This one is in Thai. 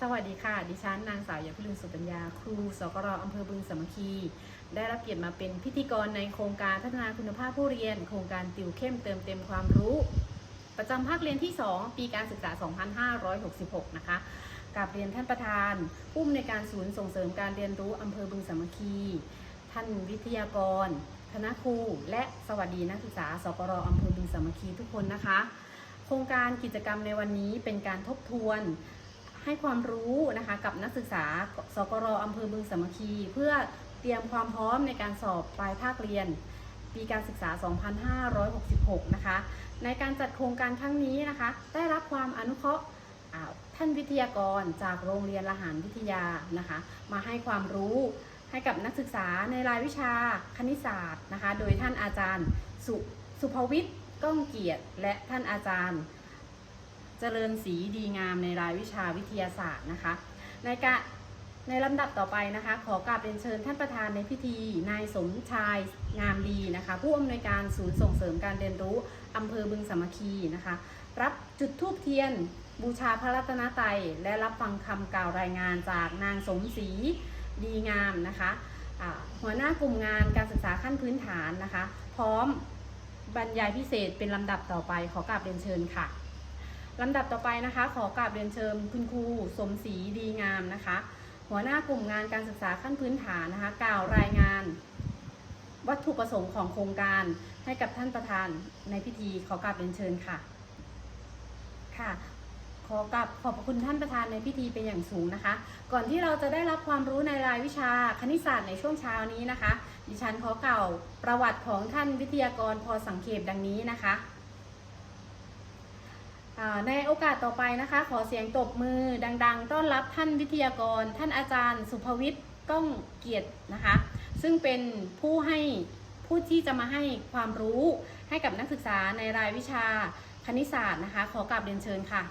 สวัสดีค่ะ ดิฉันนางสาวยาพิรุณสุปัญญา ครูสกรอำเภอบึงสามัคคี ได้รับเกียรติมาเป็นพิธีกรในโครงการพัฒนาคุณภาพผู้เรียน โครงการติวเข้มเติมเต็มความรู้ ประจำภาคเรียนที่ 2 ปีการศึกษา 2566 นะคะกับเรียนท่านประธานผู้อำนวยการศูนย์ส่งเสริมการเรียนรู้อำเภอบึงสามัคคี ท่านวิทยากร คณะครู และสวัสดีนักศึกษาสกรอำเภอบึงสามัคคีทุกคนนะคะ โครงการกิจกรรมในวันนี้เป็นการทบทวน ให้ความรู้นะคะกับนักศึกษาสกรอำเภอบึงสามัคคี เพื่อเตรียมความพร้อมในการสอบปลายภาคเรียน ปีการศึกษา 2566 นะคะ ในการจัดโครงการครั้งนี้นะคะ ได้รับความอนุเคราะห์ท่านวิทยากรจากโรงเรียนละหารวิทยานะคะ มาให้ความรู้ให้กับนักศึกษาในรายวิชาคณิตศาสตร์นะคะ โดยท่านอาจารย์สุสุภวิทย์ก้องเกียรติ และท่านอาจารย์ จริญศีดีงามในรายวิชาวิทยาศาสตร์นะคะ ในกาในลำดับต่อไปนะคะ ขอกราบเรียนเชิญท่านประธานในพิธี นายสมชายงามดีนะคะ ผู้อำนวยการศูนย์ส่งเสริมการเรียนรู้อำเภอบึงสามัคคีนะคะ รับจุดธูปเทียน บูชาพระรัตนตรัยและรับฟังคำกล่าวรายงานจากนางสมศรีดีงามนะคะหัวหน้ากลุ่มงานการศึกษาขั้นพื้นฐานนะคะ พร้อมบรรยายพิเศษเป็นลำดับต่อไปขอกราบเรียนเชิญค่ะ ลำดับต่อไปนะคะ ขอกราบเรียนเชิญคุณครูสมศรีดีงามนะคะ หัวหน้ากลุ่มงานการศึกษาขั้นพื้นฐานนะคะ กล่าวรายงาน วัตถุประสงค์ของโครงการให้กับท่านประธานในพิธีขอกราบเรียนเชิญค่ะค่ะขอกราบขอบพระคุณท่านประธานในพิธีเป็นอย่างสูงนะคะ ก่อนที่เราจะได้รับความรู้ในรายวิชาคณิตศาสตร์ในช่วงเช้านี้นะคะ ดิฉันขอเก่าประวัติของท่านวิทยากรพอสังเขปดังนี้นะคะ ในโอกาสต่อไปนะคะ ขอเสียงตบมือดัง ๆ ต้อนรับท่านวิทยากร ท่านอาจารย์ สุภวิทย์ก้องเกียรตินะคะ ซึ่งเป็นผู้ให้ผู้ที่จะมาให้ความรู้ให้กับนักศึกษาในรายวิชาคณิตศาสตร์นะคะ ขอกราบเรียนเชิญค่ะ